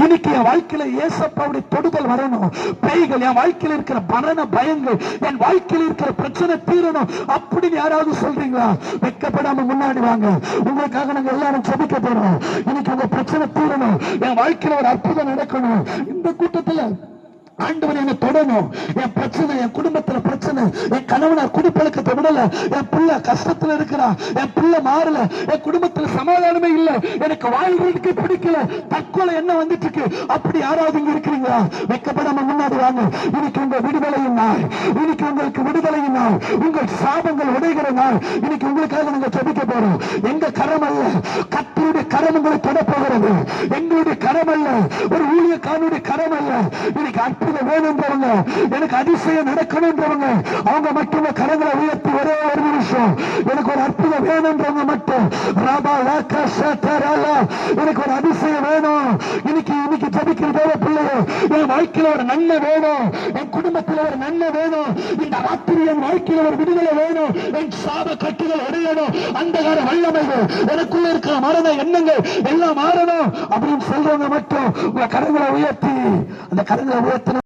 இன்னைக்கு என் வாழ்க்கையில ஏசப்பாவுடைய தொடுதல் வரணும். பேய்கள் என் வாழ்க்கையில இருக்கிற மரண பயங்கள் என் வாழ்க்கையில இருக்கிற பிரச்சனை தீரணும். அப்படின்னு யாராவது சொல்றீங்களா? வெக்கப்படாம முன்னாடி வாங்க. உங்களுக்காக நாங்க எல்லாரும் ஜெபிக்க போறோம். இன்னைக்கு உங்க பிரச்சனை தீரணும். என் வாழ்க்கையில ஒரு அற்புதம் நடக்கணும். இந்த கூட்டத்துல ஆண்டவர் என்ன தொடணும் என் பிரச்சனை என் குடும்பத்துல பிரச்சனை. என் கணவனார் குடிப்பழக்கத்தை விடல. என் பிள்ளை கஷ்டத்துல இருக்கிறான் என் பிள்ளை மாறல. என் குடும்பத்துல சமாதானமே இல்ல. எனக்கு வாழ்றதுக்கு பிடிக்கல. தற்கொலை என்ன வந்துட்டு இருக்கு அப்படி யாராவது இங்க இருக்கிறீங்களா? வெக்கப்படாம முன்னாடி வாங்க. இன்னைக்கு உங்க விடுதலையும் நாள். இன்னைக்கு உங்களுக்கு விடுதலையும் நாள். உங்கள் சாபங்கள் உடைகிற நாள். இன்னைக்கு உங்களுக்காக நாங்க ஜெபிக்க போறோம். எங்க கரம் அல்ல. கத்தருடைய கரம் உங்களை தொட போகிறது. எங்களுடைய கரம் அல்ல. ஒரு ஊழியக்காரனுடைய கரம் இன்னைக்கு அற்புதம் வேணுன்றவங்க எனக்கு அதிசயம் நடக்கணுன்றவங்க அவங்க மட்டும் கரங்களை உயர்த்தி ஒரே ஒரு நிமிஷம். எனக்கு ஒரு அற்புதம் வேணுன்றவங்க மட்டும். ராபா லாக்கா ஷேத்தராலா எனக்கு ஒரு அதிசயம் வேணும். இன்னைக்கு இன்னைக்கு ஜபிக்கிற தேவ பிள்ளைய என் வாழ்க்கையில ஒரு நன்மை வேணும். என் குடும்பத்துல ஒரு நன்மை வேணும். இந்த ராத்திரி என் வாழ்க்கையில ஒரு விடுதலை வேணும். என் சாப கட்டுகள் உடையணும் அந்தகார வல்லமைகள். எனக்குள்ள இருக்கிற மரண எண்ணங்கள் எல்லாம் மாறணும் அப்படின்னு சொல்றவங்க மட்டும் உங்க கரங்களை உயர்த்தி அந்த கரங்களை உயர்த்தின